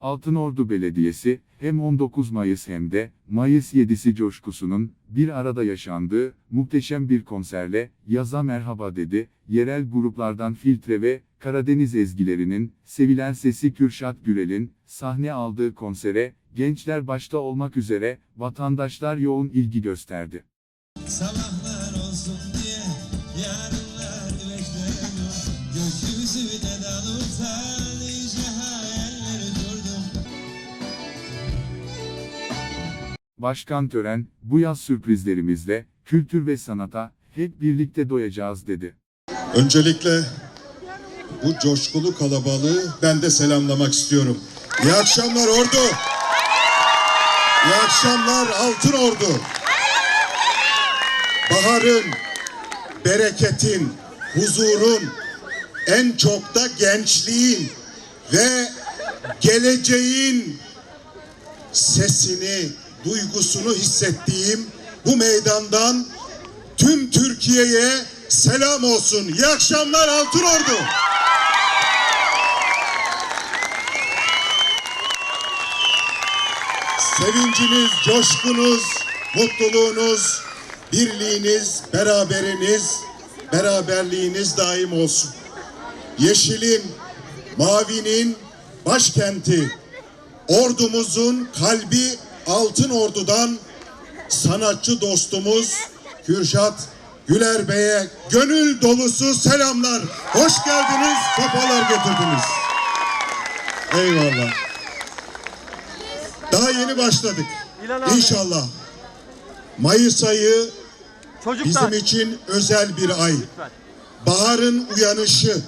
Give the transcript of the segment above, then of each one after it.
Altınordu Belediyesi, hem 19 Mayıs hem de Mayıs 7'si coşkusunun bir arada yaşandığı muhteşem bir konserle yaza merhaba dedi. Yerel gruplardan Filtre ve Karadeniz ezgilerinin sevilen sesi Kürşat Gürel'in sahne aldığı konsere gençler başta olmak üzere vatandaşlar yoğun ilgi gösterdi. Sabahlar olsun diye yarınlar bekledim Gökyüzü de dalırsa Başkan Tören, bu yaz sürprizlerimizle kültür ve sanata hep birlikte doyacağız dedi. Öncelikle bu coşkulu kalabalığı ben de selamlamak istiyorum. İyi akşamlar Ordu. İyi akşamlar Altın Ordu. Baharın, bereketin, huzurun, en çok da gençliğin ve geleceğin sesini, duygusunu hissettiğim bu meydandan tüm Türkiye'ye selam olsun. İyi akşamlar Altın Ordu. Sevinciniz, coşkunuz, mutluluğunuz, birliğiniz, beraberiniz, beraberliğiniz daim olsun. Yeşilin, mavinin başkenti, ordumuzun kalbi Altın Ordu'dan sanatçı dostumuz Kürşat Güler Bey'e gönül dolusu selamlar. Hoş geldiniz, sefalar getirdiniz. Eyvallah. Daha yeni başladık. İnşallah. Mayıs ayı bizim için özel bir ay. Baharın uyanışı,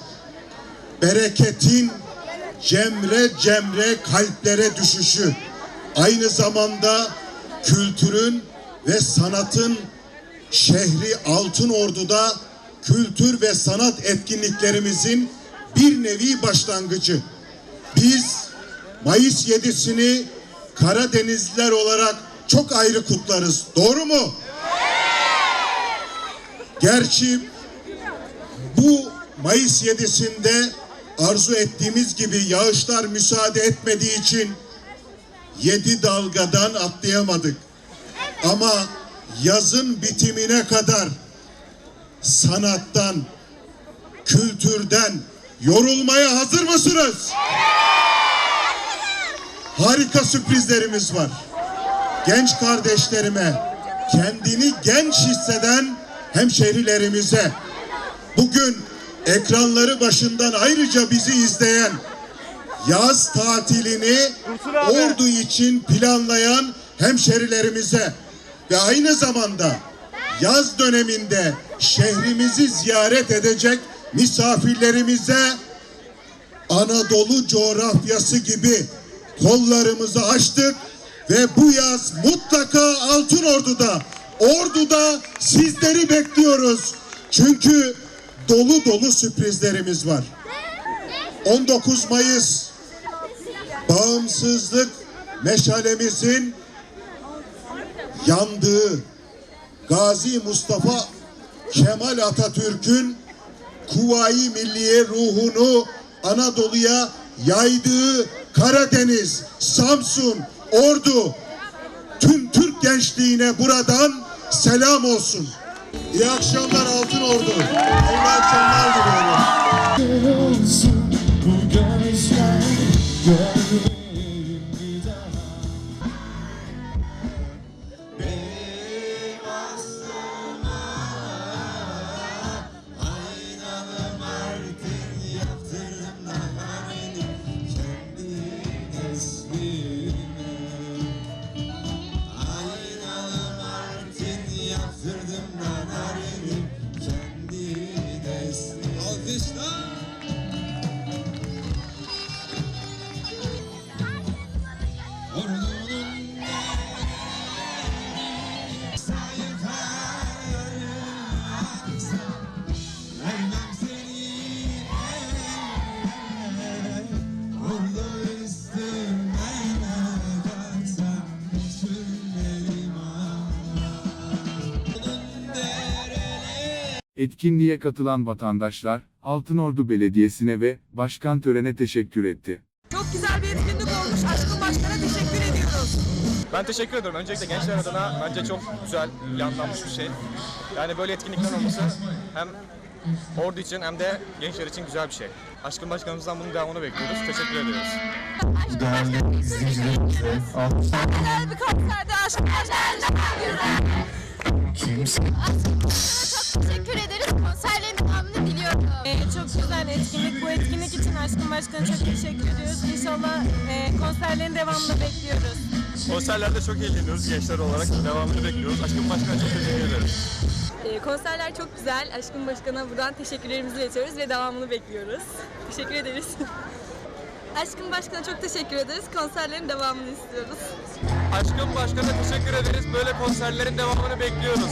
bereketin cemre cemre kalplere düşüşü, aynı zamanda kültürün ve sanatın şehri Altın Ordu'da kültür ve sanat etkinliklerimizin bir nevi başlangıcı. Biz Mayıs 7'sini Karadenizliler olarak çok ayrı kutlarız. Doğru mu? Gerçi bu Mayıs 7'sinde arzu ettiğimiz gibi yağışlar müsaade etmediği için yedi dalgadan atlayamadık. Ama yazın bitimine kadar sanattan, kültürden yorulmaya hazır mısınız? Harika sürprizlerimiz var. Genç kardeşlerime, kendini genç hisseden hemşerilerimize, bugün ekranları başından ayrıca bizi izleyen, yaz tatilini ordu için planlayan hemşerilerimize ve aynı zamanda yaz döneminde şehrimizi ziyaret edecek misafirlerimize Anadolu coğrafyası gibi kollarımızı açtık ve bu yaz mutlaka Altın Ordu'da, Ordu'da sizleri bekliyoruz. Çünkü dolu dolu sürprizlerimiz var. 19 Mayıs bağımsızlık meşalemizin yandığı Gazi Mustafa Kemal Atatürk'ün Kuvayi Milliye ruhunu Anadolu'ya yaydığı Karadeniz, Samsun, Ordu tüm Türk gençliğine buradan selam olsun. İyi akşamlar Altın Ordu. Hayırlı akşamlar diliyorum. Gözler görmeyeyim bir daha Benim aslıma Aynalı Martin yaptırdım Kendi resmime Aynalı Martin yaptırdım naharını Kendi resmime Alkışlar Etkinliğe katılan vatandaşlar, Altınordu Belediyesi'ne ve Başkan Tören'e teşekkür etti. Çok güzel bir etkinlik olmuş. Ben teşekkür ediyorum. Öncelikle gençler adına bence çok güzel planlanmış bir şey. Yani böyle etkinlikler olması hem ordu için hem de gençler için güzel bir şey. Aşkın Başkanımızdan bunun devamını bekliyoruz. Teşekkür ediyoruz. Değerli izleyicilerimize Güzel bir konserde aşk Çok teşekkür ederiz. Konserlerin devamını diliyorum. Ee, çok güzel etkinlik. Bu etkinlik için Aşkın Başkan'a çok teşekkür ediyoruz. İnşallah e, konserlerin devamını bekliyoruz. Konserlerde çok eğleniyoruz gençler olarak. Devamını bekliyoruz. Aşkın Başkan'a çok teşekkür ederiz. Ee, konserler çok güzel. Aşkın Başkan'a buradan teşekkürlerimizi iletiyoruz ve devamını bekliyoruz. Teşekkür ederiz. Aşkın Başkan'a çok teşekkür ederiz. Konserlerin devamını istiyoruz. Aşkın Başkan'a teşekkür ederiz. Böyle konserlerin devamını bekliyoruz.